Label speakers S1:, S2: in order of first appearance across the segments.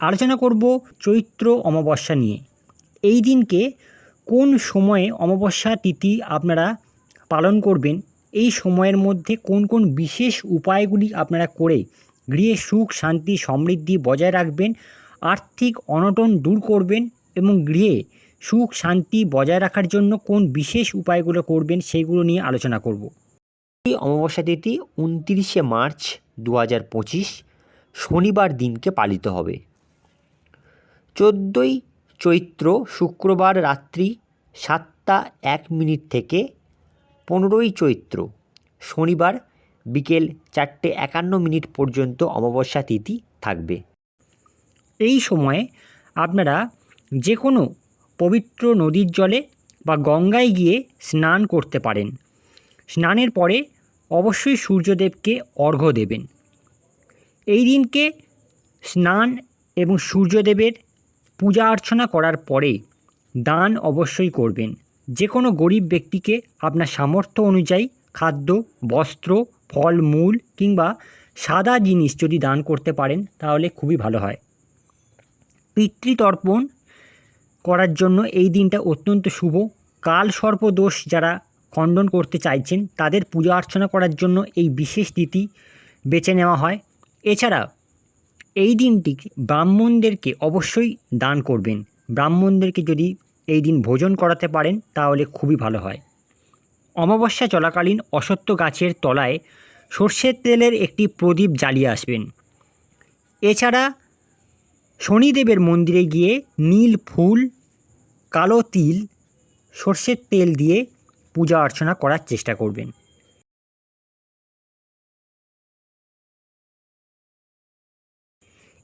S1: আলোচনা করব চৈত্র অমাবস্যা নিয়ে। এই দিনকে কোন সময়ে অমাবস্যা তিথি আপনারা পালন করবেন? এই সময়ের মধ্যে কোন কোন বিশেষ উপায়গুলি আপনারা করে গৃহে সুখ, শান্তি, সমৃদ্ধি বজায় রাখবেন, আর্থিক অনটন দূর করবেন এবং গৃহে সুখ, শান্তি বজায় রাখার জন্য কোন বিশেষ উপায়গুলো করবেন সেইগুলো নিয়ে আলোচনা করব।
S2: এই অমাবস্যা তিথি উনতিরিশে মার্চ দু হাজার পঁচিশ শনিবার দিনকে পালিত হবে। চোদ্দোই চৈত্র শুক্রবার রাত্রি সাতটা এক মিনিট থেকে পনেরোই চৈত্র শনিবার বিকেল চারটে একান্ন মিনিট পর্যন্ত অমাবস্যা তিথি থাকবে।
S1: এই সময়ে আপনারা যে কোনো পবিত্র নদীর জলে বা গঙ্গায় গিয়ে স্নান করতে পারেন। স্নানের পরে অবশ্যই সূর্যদেবকে অর্ঘ্য দেবেন। এই দিনকে স্নান এবং সূর্যদেবের পূজা অর্চনা করার পরে দান অবশ্যই করবেন। যে কোনো গরিব ব্যক্তিকে আপনার সামর্থ্য অনুযায়ী খাদ্য, বস্ত্র, ফল, মূল কিংবা সাদা জিনিস যদি দান করতে পারেন, তাহলে খুবই ভালো হয়। পিতৃতর্পণ করার জন্য এই দিনটা অত্যন্ত শুভ। কাল সর্পদোষ যারা খণ্ডন করতে চাইছেন, তাদের পূজা অর্চনা করার জন্য এই বিশেষ তিথি বেছে নেওয়া হয়। এছাড়া এই দিনটি ব্রাহ্মণদেরকে অবশ্যই দান করবেন। ব্রাহ্মণদেরকে যদি এই দিন ভোজন করাতে পারেন, তাহলে খুবই ভালো হয়। অমাবস্যা চলাকালীন অসত্য গাছের তলায় সর্ষের তেলের একটি প্রদীপ জ্বালিয়ে আসবেন। এছাড়া শনিদেবের মন্দিরে গিয়ে নীল ফুল, কালো তিল, সর্ষের তেল দিয়ে পূজা অর্চনা করার চেষ্টা করবেন।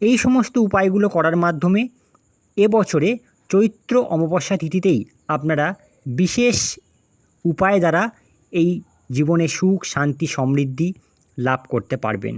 S1: এই সমস্ত উপায়গুলো করার মাধ্যমে এবছরে চৈত্র অমাবস্যা তিথিতেই আপনারা বিশেষ উপায় দ্বারা এই জীবনে সুখ, শান্তি, সমৃদ্ধি লাভ করতে পারবেন।